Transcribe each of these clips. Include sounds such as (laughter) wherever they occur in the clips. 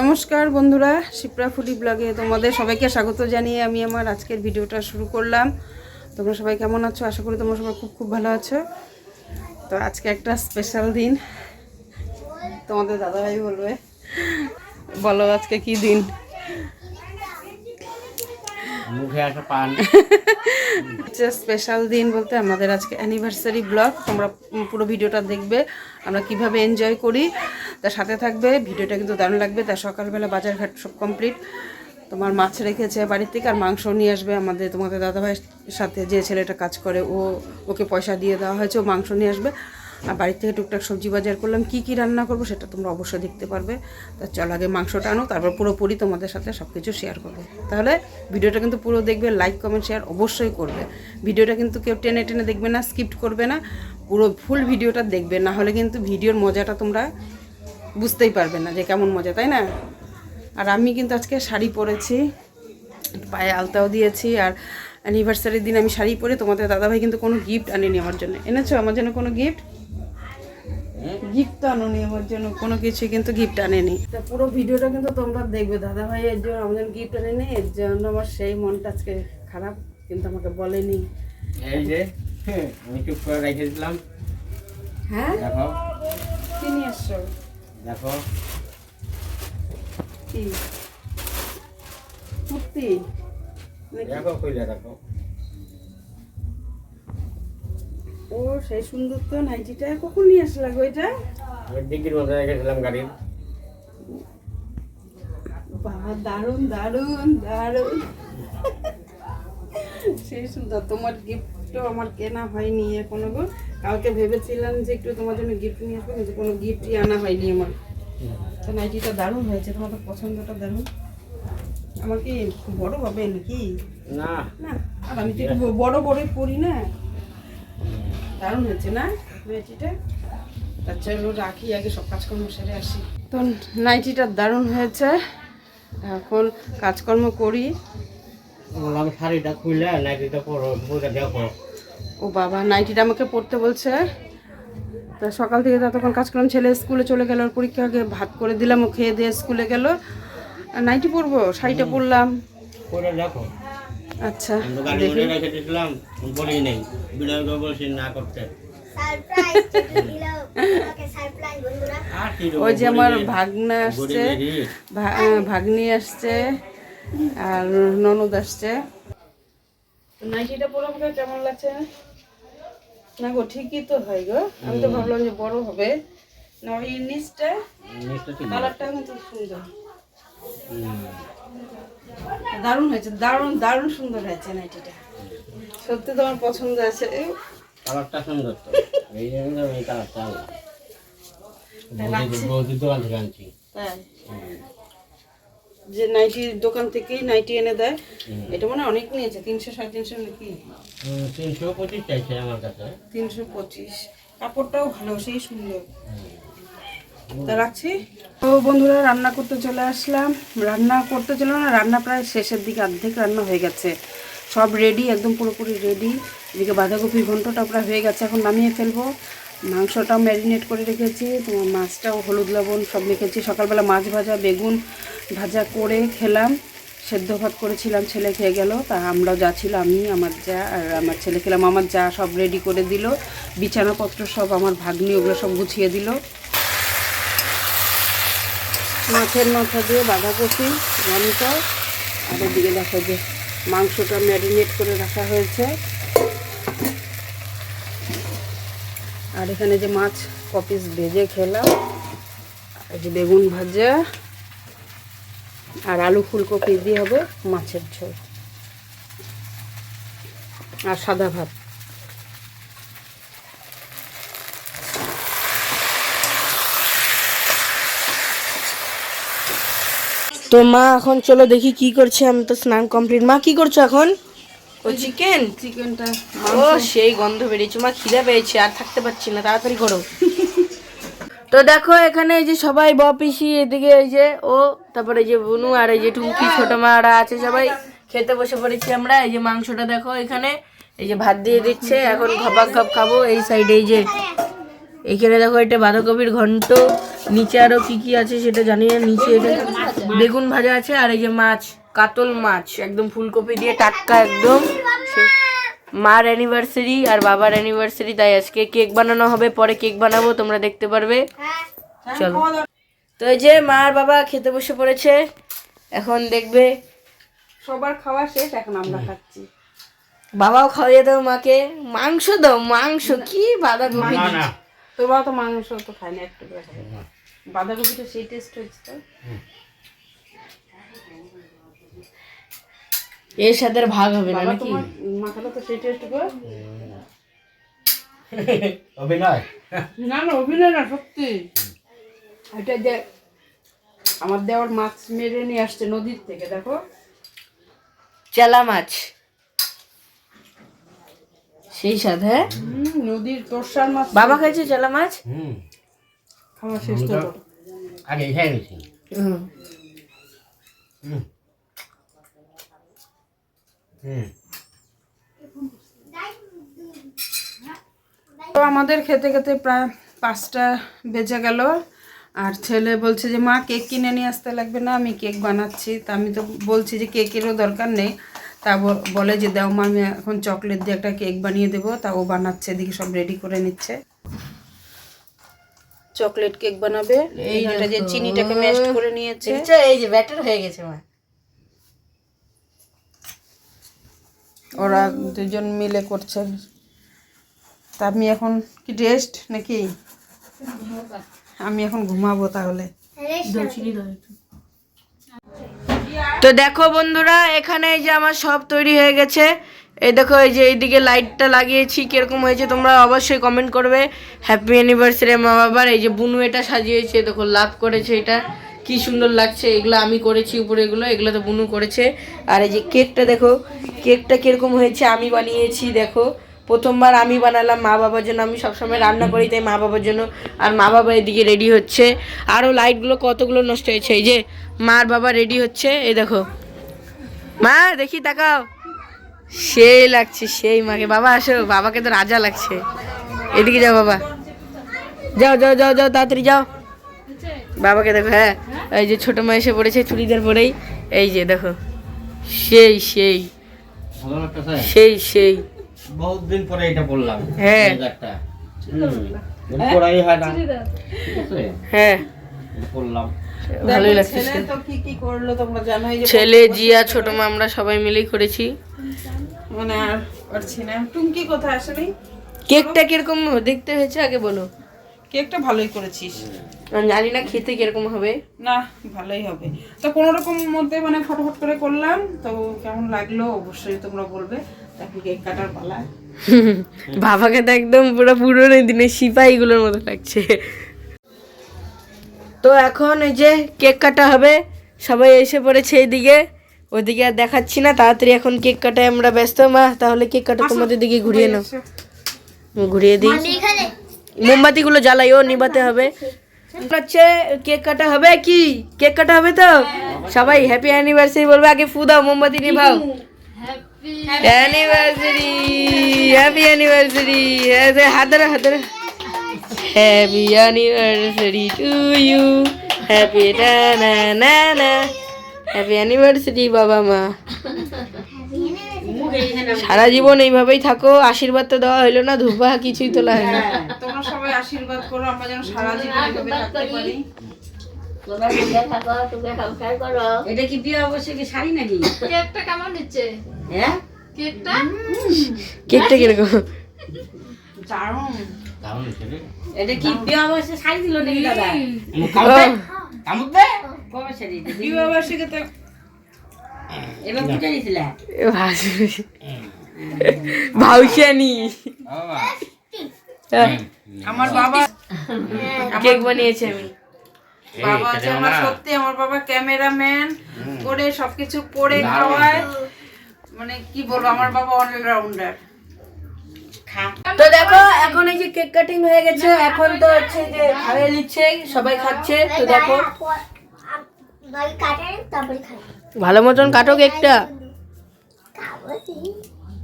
নমস্কার বন্ধুরা, শিপ্রা ফুডি ব্লগে তোমাদের সবাইকে স্বাগত জানিয়ে আমি আমার আজকের ভিডিওটা শুরু করলাম। তোমরা সবাই কেমন আছো? আশা করি তোমরা সবাই খুব খুব ভালো আছো। তো আজকে একটা স্পেশাল দিন। তোমাদের দাদাভাই বলবে, বলো আজকে কি দিন? মুখে আসা পান। স্পেশাল দিন বলতে আমাদের আজকে অ্যানিভার্সারি ব্লগ তোমরা পুরো ভিডিওটা দেখবে, আমরা কীভাবে এনজয় করি। তার সাথে থাকবে, ভিডিওটা কিন্তু দারুণ লাগবে। তার সকালবেলা বাজারঘাট সব কমপ্লিট তোমার মাছ রেখেছে বাড়ির থেকে আর মাংস নিয়ে আসবে আমাদের, তোমাদের দাদাভাইয়ের সাথে যে ছেলেটা কাজ করে, ও, ওকে পয়সা দিয়ে দেওয়া হয়েছে, ও মাংস নিয়ে আসবে। আর বাড়ির থেকে টুকটাক সবজি বাজার করলাম, কি কি রান্না করব সেটা তোমরা অবশ্যই দেখতে পারবে। তা চল আগে মাংসটা আনো, তারপর পুরোপুরি তোমাদের সাথে সব কিছু শেয়ার করব। তাহলে ভিডিওটা কিন্তু পুরো দেখবে লাইক কমেন্ট শেয়ার অবশ্যই করবে। ভিডিওটা কিন্তু কেউ টেনে টেনে দেখবে না স্কিপ্ট করবে না, পুরো ফুল ভিডিওটা দেখবে। না হলে কিন্তু ভিডিওর মজাটা তোমরা বুঝতেই পারবে না যে কেমন মজা, তাই না? আর আমি কিন্তু আজকে শাড়ি পরেছি, পায়ে আলতাও দিয়েছি, আর অ্যানিভার্সারির দিন আমি শাড়ি পরে তোমাদের দাদাভাই কিন্তু কোনো গিফট আনেনি আমার জন্য। এনেছো? আমার জন্য কোনো গিফট গিফট আনোনি আমার জন্য কোনো কিছু কিন্তু গিফট আনেনি। তা পুরো ভিডিওটা কিন্তু তোমরা দেখবে দাদা ভাই এর জন্য আমাদের গিফট আনেনি এর জন্য আমার সেই মনটা আজকে খারাপ কিন্তু আমাকে বলেনি। এই যে হ্যাঁ, আমি চুপ করে রেখে দিলাম। হ্যাঁ? দেখো। কি নিয়ে আসছো দেখো। কি? কুর্তি? দেখো কইলে দেখো। ও সেই সুন্দর তো নাইটিটা। কখন নিয়ে আসলা গো এটা? আমি ডিগ্রির মধ্যে রেখেছিলাম গাড়ির বাবা দারুণ দারুণ দারুণ। সেই সুন্দর তোমার গিফটও আমার কেনা হয়নি এখনও গো। কালকে ভেবেছিলাম যে একটু তোমার জন্য গিফট নিয়ে আসব কিন্তু কোনো গিফটই আনা হয়নি আমার। তো নাইটিটা দারুণ হয়েছে তোমার তো পছন্দটা দারুণ। আমার কি বড় হবে নাকি? না। না আর আমি তো বড় বড়ই পরি না। দারুণ হয়েছে না? নাইটিটা তার চলো রাখি আগে সব কাজকর্ম সেরে আসি। তো নাইটিটা দারুণ হয়েছে। এখন কাজকর্ম করি। বললাম শাড়িটা খুলে নাইটিটা পরো বইটা দেখো ও বাবা নাইটিটা আমাকে পড়তে বলছে। তা সকাল থেকে ততক্ষণ কাজকর্ম ছেলে স্কুলে চলে গেল পরীক্ষা আগে ভাত করে দিলাম ও খেয়ে দিয়ে স্কুলে গেল। আর নাইটি পরবো? শাড়িটা পরলাম। দেখো। আচ্ছা তো রেখে দিয়েছিলাম বলি নেই। বলছি না করতে। ওই যে আমার। ভাগনা আসছে ভা- ভাগ্নি আসছে আর ননদ আসছে। নাইটিটা পরে আমাকে কেমন লাগছে? না গো ঠিকই তো হয় গো। আমি তো ভাবলাম যে বড় হবে। না ওই নিচটা। কালারটা কিন্তু সুন্দর। দারুণ হয়েছে দারুণ দারুণ সুন্দর হয়েছে নাইটিটা। সত্যি তোমার পছন্দ আছে। কালারটা সুন্দর তো। (laughs) এই জন্য এই কালারটা বৌদির- দোকান থেকে আনছি। যে নাইটির দোকান থেকেই নাইটি এনে দেয় এটা মনে অনেক নিয়েছে তিনশো সাড়ে তিনশো নাকি? তিনশো পঁচিশ চাইছে আমার কাছে। তিনশো পঁচিশ। কাপড়টাও ভালো সেই সুন্দর। রাখছি। তো বন্ধুরা, রান্না করতে চলে আসলাম। রান্না করতে চলে না, রান্না প্রায় শেষের দিকে অর্ধেক রান্না হয়ে গেছে। সব রেডি একদম পুরোপুরি রেডি এদিকে বাঁধাকপি ঘন্টটা প্রায় হয়ে গেছে, এখন নামিয়ে ফেলব। মাংসটাও ম্যারিনেট করে রেখেছি, তোমার মাছটাও হলুদ, লবণ সব রেখেছি সকালবেলা মাছ ভাজা, বেগুন ভাজা করে খেলাম। সেদ্ধ ভাত করেছিলাম, ছেলে খেয়ে গেল। তা আমরাও যা ছিল, আমি, আমার যা, আর আমার ছেলে খেলাম। আমার যা সব রেডি করে দিল। বিছানাপত্র সব আমার ভাগ্নি, ওগুলো সব গুছিয়ে দিল। মাছের মাথা দিয়ে বাঁধাকপি ঘন্ট আর ওদিকে দেখো যে মাংসটা ম্যারিনেট করে রাখা হয়েছে। আর এখানে যে মাছ, কপিস ভেজে খেলাম। আর যে বেগুন ভাজা, আর আলু ফুলকপি দিয়ে হবে মাছের ঝোল। আর সাদা ভাত। তো মা এখন চলো দেখি কি করছে আমি তো স্নান কমপ্লিট মা কি করছ এখন? ও চিকেন চিকেনটা ও সেই গন্ধ বেরিয়েছে। মা খিদে পেয়েছে আর থাকতে পারছি না তাড়াতাড়ি করো। (laughs) তো দেখো এখানে এই যে সবাই ব পিসি এদিকে এই যে ও তারপরে এই যে বুনু আর এই যে টুমকি ছোট মারা আছে সবাই। খেতে বসে পড়েছি আমরা। এই যে মাংসটা দেখো এখানে। এই যে ভাত দিয়ে দিচ্ছে এখন ঘপাক ঘপ খাব। এই সাইডে এই যে এখানে দেখো এটা বাঁধাকপির ঘন্ট নিচে আরও কি কি আছে সেটা জানি না নিচে এটা বেগুন ভাজা আছে আর এই যে মাছ কাতল মাছ একদম ফুলকপি দিয়ে টাটকা একদম। মার অ্যানিভার্সারি আর বাবার অ্যানিভার্সারি তাই আজকে কেক বানানো হবে পরে কেক বানাবো তোমরা দেখতে পারবে। চলো। তো এই যে মা আর বাবা খেতে বসে পড়েছে এখন দেখবে সবার খাওয়া শেষ এখন আমরা খাচ্ছি। বাবাও খাওয়াইয়ে দাও মাকে মাংস দাও মাংস কি বাঁধাকপি। তোমরা তো মাংস তো খাই না একটু করে খাবে বাঁধাকপিটা সেই টেস্ট হয়েছে তো। এর সাথে ভাগ হবে না নাকি? মাথাটা তো সেই টেস্ট করে (laughs) অভিনয়। না না অভিনয় না সত্যি। এটা যে আমার দেওয়ার মাছ মেরে নিয়ে আসছে নদীর থেকে দেখো। চেলা মাছ। সেই স্বাদ হ্যাঁ? হুম, নদীর তোরসার মাছ বাবা খাইছে চেলা মাছ? হুম। খাওয়া শেষ তো আগে হুম। তো আমাদের খেতে খেতে প্রায় পাঁচটা বেজে গেল। আর ছেলে বলছে যে মা কেক কিনে নিয়ে আসতে লাগবে না আমি কেক বানাচ্ছি। তা আমি তো বলছি যে কেকেরও দরকার নেই। তা বলে যে দাও মা আমি এখন চকলেট দিয়ে একটা কেক বানিয়ে দেবো। তা ও বানাচ্ছে এদিকে সব রেডি করে নিচ্ছে। চকলেট কেক বানাবে। এই এইটা যে চিনিটাকে মেস্ট করে নিয়েছে। দেখছ এই যে ব্যাটার হয়ে গেছে মা। ওরা দুজন মিলে করছে। তা আমি এখন কি রেস্ট নাকি? আমি এখন ঘুমাবো তাহলে। তো দেখো বন্ধুরা, এখানে এই যে আমার সব তৈরি হয়ে গেছে। এই দেখো, এই যে এইদিকে লাইটটা লাগিয়েছি, কীরকম হয়েছে তোমরা অবশ্যই কমেন্ট করবে। হ্যাপি অ্যানিভার্সারি মা বাবার, এই যে বুনু এটা সাজিয়েছে, দেখো লাভ করেছে এটা। কি সুন্দর লাগছে, এগুলো আমি করেছি, উপরে এগুলো এগুলো তো বুনু করেছে। আর এই যে কেকটা দেখো, কেকটা কীরকম হয়েছে আমি বানিয়েছি, দেখো। প্রথমবার আমি বানালাম মা বাবার জন্য আমি সবসময় রান্না করি তাই মা বাবার জন্য। আর মা বাবা এদিকে রেডি হচ্ছে। আরও লাইটগুলো কতগুলো নষ্ট হয়েছে এই যে মার বাবা রেডি হচ্ছে এই দেখো। মা দেখি তাকাও। সেই লাগছে সেই মাকে। বাবা আসো বাবাকে তো রাজা লাগছে। এদিকে যাও বাবা। যাও যাও যাও যাও তাড়াতাড়ি যাও। বাবাকে দেখো হ্যাঁ এই যে ছোট মা এসে পড়েছে চুড়িদার পরেই। এই যে দেখো সেই সেই। সেই সেই। বহুত দিন পরে এটা পড়লাম হ্যাঁ। পড়াই হয় না। হ্যাঁ। পড়লাম ভালোই লাগছে ছেলে তো কি কি করল তোমরা জানোই যে ছেলে জিয়া ছোট মা আমরা সবাই মিলেই করেছি। মানে আর পারছি না। টুঙ্কি কোথায় আসেনি? কেকটা কীরকম দেখতে হয়েছে? আগে বলো। কেকটা ভালোই করেছিস। আমি জানি না খেতে কীরকম হবে। না ভালোই হবে। তো কোনো রকম মধ্যে মানে ফটোফট করে করলাম। তো কেমন লাগল? অবশ্যই তোমরা বলবে। বাবাকে তো একদম পুরো পুরোনো দিনের সিপাহীগুলোর মতো লাগছে। তো এখন এই যে কেক কাটা হবে সবাই এসে পড়েছে এইদিকে। ওইদিকে আর দেখাচ্ছি না তাড়াতাড়ি এখন কেক কাটায় আমরা ব্যস্ত। মা তাহলে কেক কাটা তোমাদের দিকে ঘুরিয়ে নাও। ঘুরিয়ে দিই। মোমবাতিগুলো জ্বালাইও নিবাতে হবে। হচ্ছে কেক কাটা হবে কি? কেক কাটা হবে তো? সবাই হ্যাপি অ্যানিভার্সারি বলবে আগে ফু দাও মোমবাতি নিভাও। অ্যানিভার্সারি হ্যাপি অ্যানিভার্সারি হাত ধরো হাত ধরো happy anniversary to you happy না না না হ্যাপি অ্যানিভার্সারি বাবা মা সারা জীবন এইভাবেই থাকো আশীর্বাদ তো দেওয়া হইল না ধূপা কিছুই তোলা হয় না। তোমরা সবাই আশীর্বাদ করো আমরা যেন সারা জীবন এভাবে থাকতে পারি। এটা কি বিয়ে অবশ্যই শাড়ি নাকি? কেকটা কেমন নিচ্ছে হ্যাঁ? কেকটা? কেকটা কীরকম? দারুণ। দারুণ এটা কি বিয়ে অবশ্যই শাড়ি দিল নাকি দাদা? মুখ দে, কবে শাড়ি দিল? বিবাহবার্ষিকী তো এবার পুজো দিছিল? ভাউসানি আমার বাবা কেক বানিয়েছি আমি। বাবা আছে আমার সত্যি আমার বাবা ক্যামেরাম্যান করে সবকিছু করে খাওয়ায়। মানে কি বলব আমার বাবা অলরাউন্ডার তো দেখো এখন এই যে কেক কাটিং হয়ে গেছে এখন তো হচ্ছে যে খাইয়ে নিচ্ছে সবাই খাচ্ছে তো দেখো। ভালো মতন কাটো কেকটা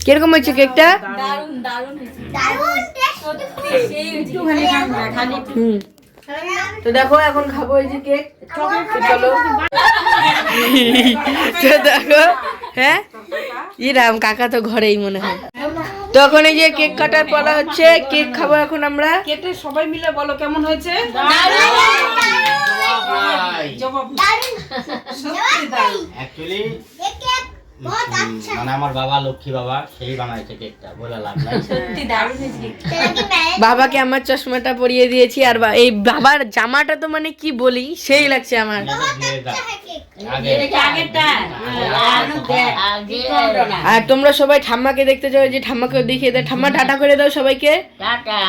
কীরকম হয়েছে কেকটা হুম। তো দেখো এখন খাব এই যে কেক চলো। তো দেখো হ্যাঁ? ইরাম কাকা তো ঘরেই মনে হয়। তো এখন এই যে কেক কাটার পড়া হচ্ছে কেক খাব এখন আমরা। কেটে সবাই মিলে বলো কেমন হয়েছে? জবাব সত্যি দারুণ। অ্যাকচুয়ালি মানে আমার বাবা লক্ষ্মী বাবা সেই বানাইছে কেকটা বলে লাভ নাই। (laughs) বাবাকে আমার চশমাটা পরিয়ে দিয়েছি আর বা- এই বাবার জামাটা তো মানে কি বলি সেই লাগছে আমার। আগে। আগেরটা? আগে আর তোমরা সবাই ঠাম্মাকে দেখতে চাও যে ঠাম্মাকে দেখিয়ে দাও। ঠাম্মা টাটা করে দাও সবাইকে।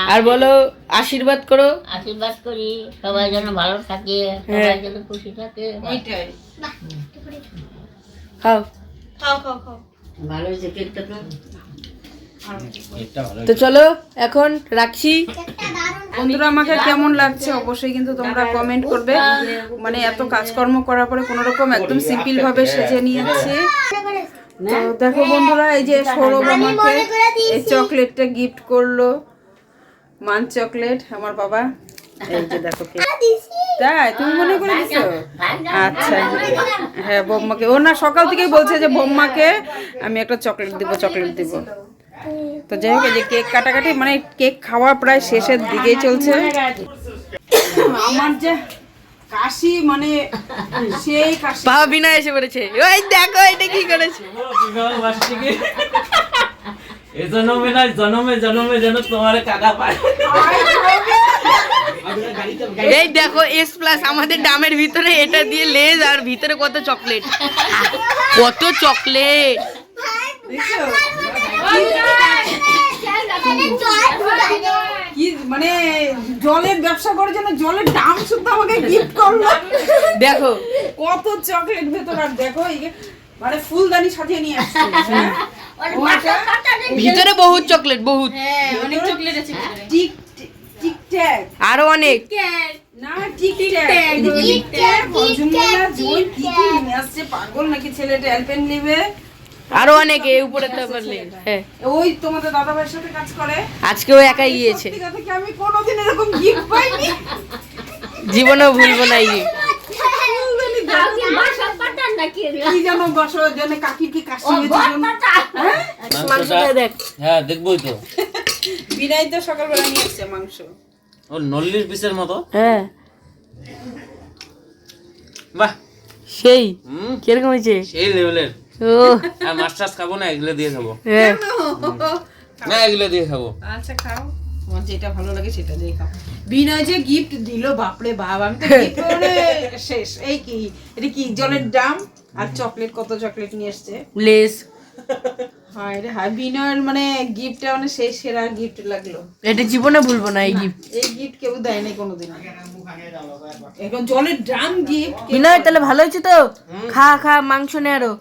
আর বলো আশীর্বাদ করো। আশীর্বাদ করি। সবাই যেন ভালো থাকে সবাই যেন খুশি থাকে। এইটাই। খাও ভালো হয়েছে কেকটা তো? তো চলো এখন রাখছি। বন্ধুরা আমাকে কেমন লাগছে অবশ্যই কিন্তু তোমরা কমেন্ট করবে। মানে এত কাজকর্ম করার পরে কোনো রকম একদম সিম্পল ভাবে সেজে নিয়েছে। তো দেখো বন্ধুরা এই যে সৌরভ আমাকে এই চকলেটটা গিফট করল। মান চকলেট আমার বাবা। এই যে দেখো কে তাই তুমি মনে করে দিছো? আচ্ছা হ্যাঁ বোম্মাকে ও না সকাল থেকেই বলছে যে বোম্মাকে আমি একটা চকলেট দিব চকলেট দিব। তো যাই হোক যে কেক কাটাকাটি মানে কেক খাওয়া প্রায় শেষের দিকেই চলছে। আমার যে কাশি মানে সেই কাশি। বাবা বিনা এসে পড়েছে। ওই দেখো এটা কি করেছে? এই জন্মে না জন্মে জন্মে যেন তোমার কাকা পায়। এই দেখো এস প্লাস আমাদের ডামের ভিতরে এটা দিয়ে লেজ আর ভিতরে কত চকলেট? কত চকলেট? কি মানে জলের ব্যবসা করার জন্য জলের দাম শুদ্ধ আমাকে গিফট করল। দেখো। কত চকলেট ভেতর আর দেখো মানে ফুলদানি সাজিয়ে নিয়ে আসছে হ্যাঁ? ভিতরে বহুত চকলেট বহুত অনেক চকলেট আছে টিক আরও অনেক না Tic Tac Tic Tac Hajmola কি কি নিয়ে আসছে পাগল নাকি ছেলেটা অ্যালপেন নিবে আরও অনেক এই উপরে তো পারলে হ্যাঁ ওই তোমাদের দাদা ভাইয়ের সাথে কাজ করে আজকেও একাই গিয়েছে সত্যি কথা কি আমি কোনোদিন এরকম গিফট পাইনি জীবনেও ভুলবো না এই। কি জানো বসো জন্য কাকির কি কাশি মাংসটা দেখ। হ্যাঁ দেখবোই তো। বিনাই তো সকালবেলা নিয়ে এসছে মাংস। ও নল্লির পিসের মতো? হ্যাঁ। বাহ। সেই কীরকম হয়েছে? সেই লেভেলের ও আর মাছ টাছ খাব না এগুলো দিয়ে খাব। হ্যাঁ। না এগুলো দিয়ে খাব। আচ্ছা খাও। তোমার যেটা ভালো লাগে সেটা দিয়ে খাও। বিনয় যে গিফট দিল বাপরে বাপ আমি তো (laughs) শেষ এই কি? এটা কি জলের ড্রাম আর চকলেট কত চকলেট নিয়ে এসছে? লেস। হায় রে হায় বিনয়ের মানে গিফটটা মানে সেই সেরা গিফট লাগল। এটা জীবনে ভুলবো না এই গিফট। এই গিফট কেউ দেয় নাই কোনোদিন এখন জলের ড্রাম গিফট বিনয় তাহলে ভালো হয়েছে তো? খা খা মাংস নে আরও।